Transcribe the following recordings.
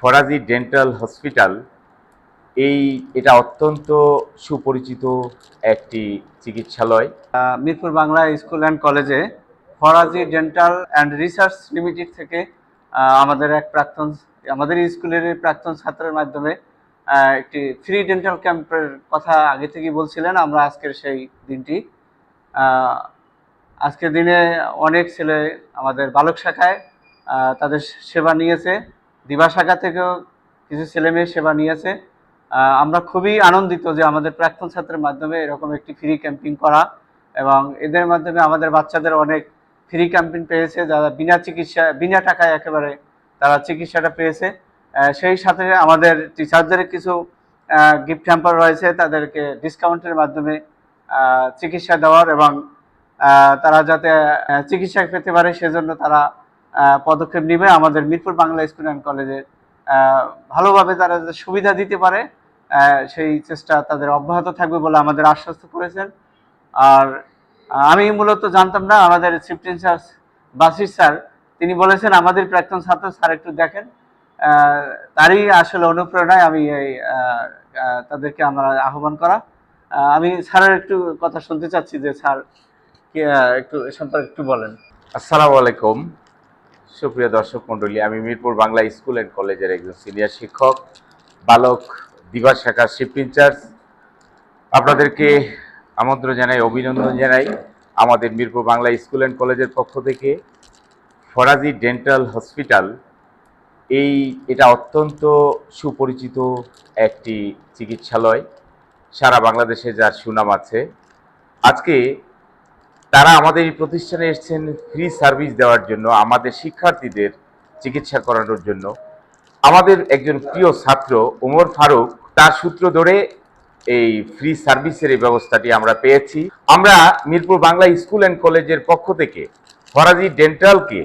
Faraji dental hospital, এই এটা অত্যন্ত সুপরিচিত একটি চিকিৎসালয়। মিরপুর বাংলা স্কুল অ্যান্ড কলেজে Faraji dental and research limited থেকে আমাদের এক প্রাক্তন, আমাদের স্কুলের প্রাক্তন ছাত্রের মাধ্যমে একটি ফ্রি ডেন্টাল ক্যাম্পের কথা আগে থেকেই বলছিলেন, আমরা আজকের সেই দিনটি। আজকের দিনে অনেক ছেলে আমাদের বালক শাখায় তাদের সেবা নিয়েছে। দিবা শাখা থেকেও কিছু ছেলে মেয়ে সেবা নিয়েছে। আমরা খুবই আনন্দিত যে আমাদের প্রাক্তন ছাত্রের মাধ্যমে এরকম একটি ফ্রি ক্যাম্পিং করা এবং এদের মাধ্যমে আমাদের বাচ্চাদের অনেক ফ্রি ক্যাম্পিং পেয়েছে, যারা বিনা চিকিৎসা, বিনা টাকায় একেবারে তারা চিকিৎসাটা পেয়েছে। সেই সাথে আমাদের টিচারদের কিছু গিফট হ্যাম্পার রয়েছে, তাদেরকে ডিসকাউন্টের মাধ্যমে চিকিৎসা দেওয়ার এবং তারা যাতে চিকিৎসা পেতে পারে সেজন্য তারা পদক্ষেপ নেবে আমাদের মিরপুর বাংলা স্কুল অ্যান্ড কলেজে আহ, ভালোভাবে তারা সুবিধা দিতে পারে সেই চেষ্টা তাদের অব্যাহত থাকবে বলে আমাদের আশ্বস্ত করেছেন। আর আমি মূলত জানতাম না আমাদের চিফ ইনচার্জ বাসির স্যার তিনি বলেছেন আমাদের প্রাক্তন ছাত্র স্যার একটু দেখেন। তারই আসলে অনুপ্রেরণায় আমি এই তাদেরকে আমরা আহ্বান করা। আমি স্যারের একটু কথা শুনতে চাচ্ছি যে স্যার একটু সম্পর্কে একটু বলেন। আসসালামু আলাইকুম। সুপ্রিয় দর্শক মণ্ডলী, আমি মিরপুর বাংলা স্কুল অ্যান্ড কলেজের একজন সিনিয়র শিক্ষক, বালক দিবা শাখার শিফট ইনচার্জ আপনাদেরকে আমন্ত্রণ জানাই, অভিনন্দন জানাই আমাদের মিরপুর বাংলা স্কুল অ্যান্ড কলেজের পক্ষ থেকে। ফরাজি ডেন্টাল হসপিটাল, এই এটা অত্যন্ত সুপরিচিত একটি চিকিৎসালয়। সারা বাংলাদেশে যার সুনাম আছে। আজকে তারা আমাদের এই প্রতিষ্ঠানে এসেছেন ফ্রি সার্ভিস দেওয়ার জন্য আমাদের শিক্ষার্থীদের চিকিৎসা করানোর জন্য। আমাদের একজন প্রিয় ছাত্র ওমর ফারুক তার সূত্র ধরে এই ফ্রি সার্ভিসের এই ব্যবস্থাটি আমরা পেয়েছি। আমরা মিরপুর বাংলা স্কুল অ্যান্ড কলেজের পক্ষ থেকে ফরাজি ডেন্টালকে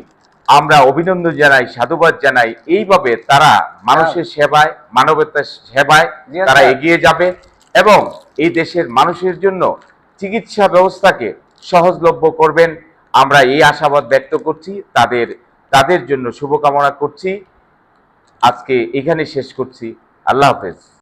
আমরা অভিনন্দন জানাই সাধুবাদ জানাই। এইভাবে তারা মানুষের সেবায় মানবতার সেবায় তারা এগিয়ে যাবে এবং এই দেশের মানুষের জন্য চিকিৎসা ব্যবস্থাকে সহজলভ্য করবেন। আমরা এই আশাবাদ ব্যক্ত করছি। তাদের তাদের জন্য শুভকামনা করছি। আজকে এখানে শেষ করছি। আল্লাহ হাফেজ।